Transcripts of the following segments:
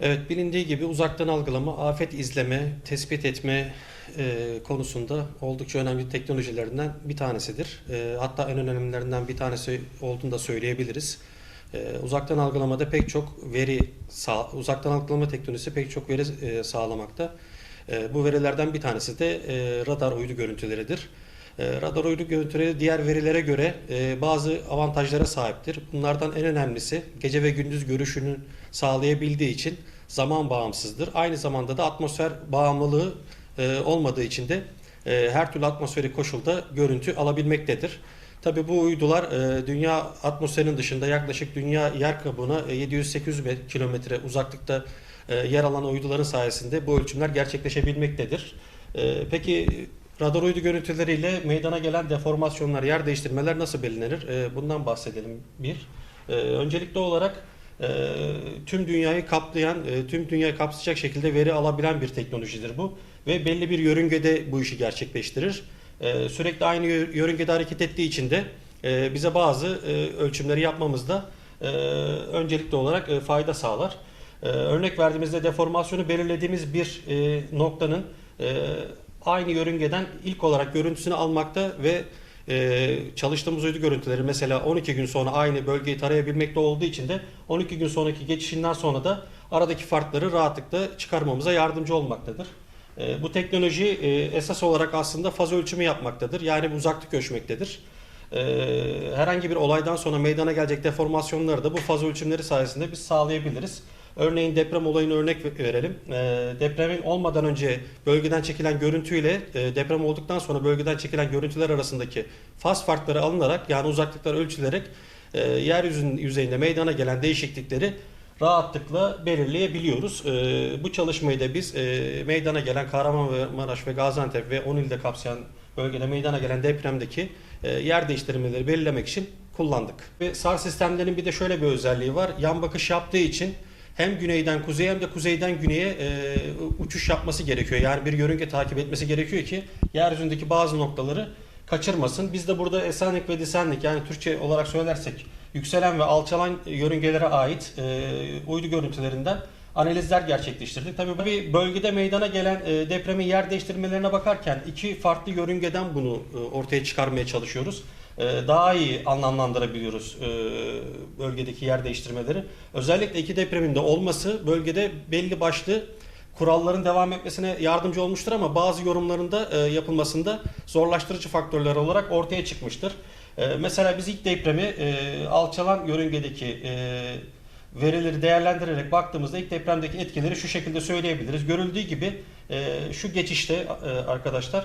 Evet, bilindiği gibi uzaktan algılama, afet izleme, tespit etme e, konusunda oldukça önemli teknolojilerinden bir tanesidir. E, hatta en önemlilerinden bir tanesi olduğunu da söyleyebiliriz. E, uzaktan algılamada pek çok veri, sağ, uzaktan algılama teknolojisi pek çok veri e, sağlamakta. E, bu verilerden bir tanesi de e, radar uydu görüntüleridir. E, Radar uydu görüntüleri diğer verilere göre e, bazı avantajlara sahiptir. Bunlardan en önemlisi gece ve gündüz görüşünü sağlayabildiği için zaman bağımsızdır. Aynı zamanda da atmosfer bağımlılığı e, olmadığı için de e, her türlü atmosferik koşulda görüntü alabilmektedir. Tabi bu uydular e, dünya atmosferinin dışında yaklaşık dünya yer kabuğuna e, 700-800 me- kilometre uzaklıkta e, yer alan uyduların sayesinde bu ölçümler gerçekleşebilmektedir. E, Peki radar uydu görüntüleriyle meydana gelen deformasyonlar, yer değiştirmeler nasıl belirlenir? E, Bundan bahsedelim bir. E, Öncelikli olarak e, tüm dünyayı kaplayan, e, tüm dünyayı kapsayacak şekilde veri alabilen bir teknolojidir bu. Ve belli bir yörüngede bu işi gerçekleştirir. E, Sürekli aynı yö- yörüngede hareket ettiği için de e, bize bazı e, ölçümleri yapmamızda öncelikli olarak fayda sağlar. Örnek verdiğimizde deformasyonu belirlediğimiz bir noktanın aynı yörüngeden ilk olarak görüntüsünü almakta ve e, çalıştığımız uydu görüntüleri mesela 12 gün sonra aynı bölgeyi tarayabilmekte olduğu için de 12 gün sonraki geçişinden sonra da aradaki farkları rahatlıkla çıkarmamıza yardımcı olmaktadır. E, bu teknoloji e, esas olarak aslında faz ölçümü yapmaktadır. Yani uzaklık ölçmektedir. E, herhangi bir olaydan sonra meydana gelecek deformasyonları da bu faz ölçümleri sayesinde biz sağlayabiliriz. Örneğin deprem olayını örnek verelim. E, depremin olmadan önce bölgeden çekilen görüntüyle e, deprem olduktan sonra bölgeden çekilen görüntüler arasındaki faz farkları alınarak yani uzaklıklar ölçülerek e, yeryüzünün yüzeyinde meydana gelen değişiklikleri rahatlıkla belirleyebiliyoruz. E, bu çalışmayı da biz e, meydana gelen Kahramanmaraş ve Gaziantep ve 10 ilde kapsayan bölgede meydana gelen depremdeki e, yer değiştirmeleri belirlemek için kullandık. Ve SAR sistemlerinin bir de şöyle bir özelliği var. Yan bakış yaptığı için hem güneyden kuzeye hem de kuzeyden güneye e, uçuş yapması gerekiyor. Yani bir yörünge takip etmesi gerekiyor ki yeryüzündeki bazı noktaları kaçırmasın. Biz de burada esenlik ve disenlik yani Türkçe olarak söylersek yükselen ve alçalan yörüngelere ait e, uydu görüntülerinden analizler gerçekleştirdik. Tabii bir bölgede meydana gelen e, depremin yer değiştirmelerine bakarken iki farklı yörüngeden bunu e, ortaya çıkarmaya çalışıyoruz. E, daha iyi anlamlandırabiliyoruz e, bölgedeki yer değiştirmeleri. Özellikle iki depremin de olması bölgede belli başlı kuralların devam etmesine yardımcı olmuştur ama bazı yorumlarında e, yapılmasında zorlaştırıcı faktörler olarak ortaya çıkmıştır. E, mesela biz ilk depremi alçalan yörüngedeki verileri değerlendirerek baktığımızda ilk depremdeki etkileri şu şekilde söyleyebiliriz. Görüldüğü gibi şu geçişte arkadaşlar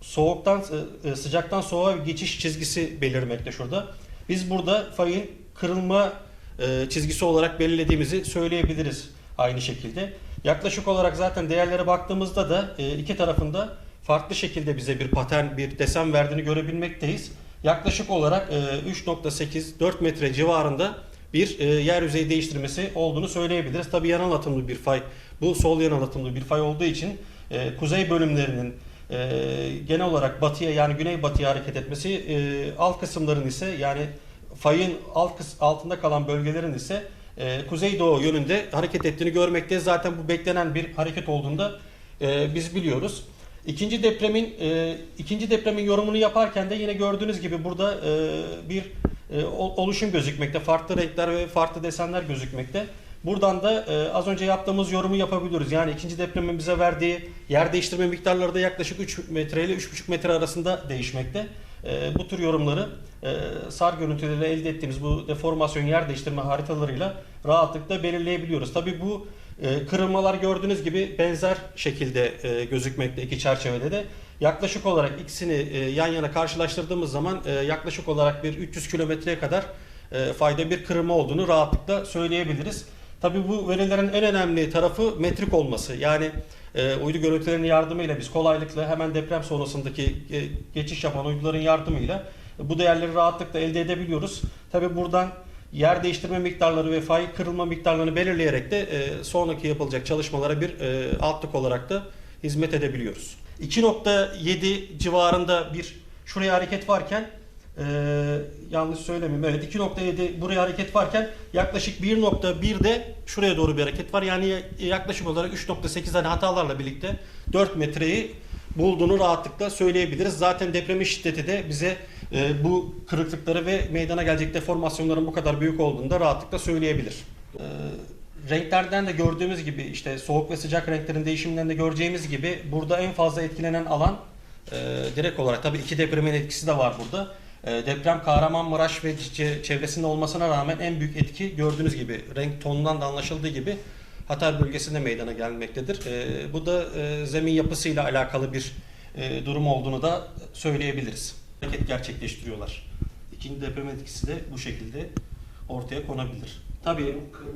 soğuktan e, sıcaktan soğuğa bir geçiş çizgisi belirmekte şurada. Biz burada fayın kırılma e, çizgisi olarak belirlediğimizi söyleyebiliriz aynı şekilde. Yaklaşık olarak zaten değerlere baktığımızda da e, iki tarafında farklı şekilde bize bir patern, bir desen verdiğini görebilmekteyiz. Yaklaşık olarak e, 3.8-4 metre civarında bir e, yer yüzeyi değiştirmesi olduğunu söyleyebiliriz. Tabi yanal atımlı bir fay, bu sol yanal atımlı bir fay olduğu için e, kuzey bölümlerinin e, genel olarak batıya yani güney batıya hareket etmesi, e, alt kısımların ise yani fayın alt altında kalan bölgelerin ise e, kuzeydoğu yönünde hareket ettiğini görmekte. Zaten bu beklenen bir hareket olduğunda e, biz biliyoruz. İkinci depremin e, ikinci depremin yorumunu yaparken de yine gördüğünüz gibi burada e, bir e, ol- oluşum gözükmekte. Farklı renkler ve farklı desenler gözükmekte. Buradan da e, az önce yaptığımız yorumu yapabiliyoruz. Yani ikinci depremin bize verdiği yer değiştirme miktarları da yaklaşık 3 metre ile 3,5 metre arasında değişmekte. E, bu tür yorumları e, SAR görüntüleriyle elde ettiğimiz bu deformasyon yer değiştirme haritalarıyla rahatlıkla belirleyebiliyoruz. Tabii bu e, kırılmalar gördüğünüz gibi benzer şekilde e, gözükmekte iki çerçevede de. Yaklaşık olarak ikisini e, yan yana karşılaştırdığımız zaman e, yaklaşık olarak bir 300 kilometreye kadar e, fayda bir kırılma olduğunu rahatlıkla söyleyebiliriz. Tabii bu verilerin en önemli tarafı metrik olması. Yani e, uydu görüntülerinin yardımıyla biz kolaylıkla hemen deprem sonrasındaki e, geçiş yapan uyduların yardımıyla bu değerleri rahatlıkla elde edebiliyoruz. Tabii buradan yer değiştirme miktarları ve fay kırılma miktarlarını belirleyerek de e, sonraki yapılacak çalışmalara bir e, altlık olarak da hizmet edebiliyoruz. 2.7 civarında bir şuraya hareket varken Ee, yanlış söylemeyeyim. Evet 2.7 buraya hareket varken yaklaşık 1.1 de şuraya doğru bir hareket var. Yani yaklaşık olarak 3.8 tane hatalarla birlikte 4 metreyi bulduğunu rahatlıkla söyleyebiliriz. Zaten depremin şiddeti de bize e, bu kırıklıkları ve meydana gelecek deformasyonların bu kadar büyük olduğunu da rahatlıkla söyleyebilir. Ee, renklerden de gördüğümüz gibi işte soğuk ve sıcak renklerin değişimlerinde göreceğimiz gibi burada en fazla etkilenen alan e, direkt olarak tabii iki depremin etkisi de var burada. E, deprem Kahramanmaraş ve çe- çevresinde olmasına rağmen en büyük etki gördüğünüz gibi renk tonundan da anlaşıldığı gibi Hatay bölgesinde meydana gelmektedir. E, bu da e, zemin yapısıyla alakalı bir e, durum olduğunu da söyleyebiliriz. Hareket gerçekleştiriyorlar. İkinci deprem etkisi de bu şekilde ortaya konabilir. Tabii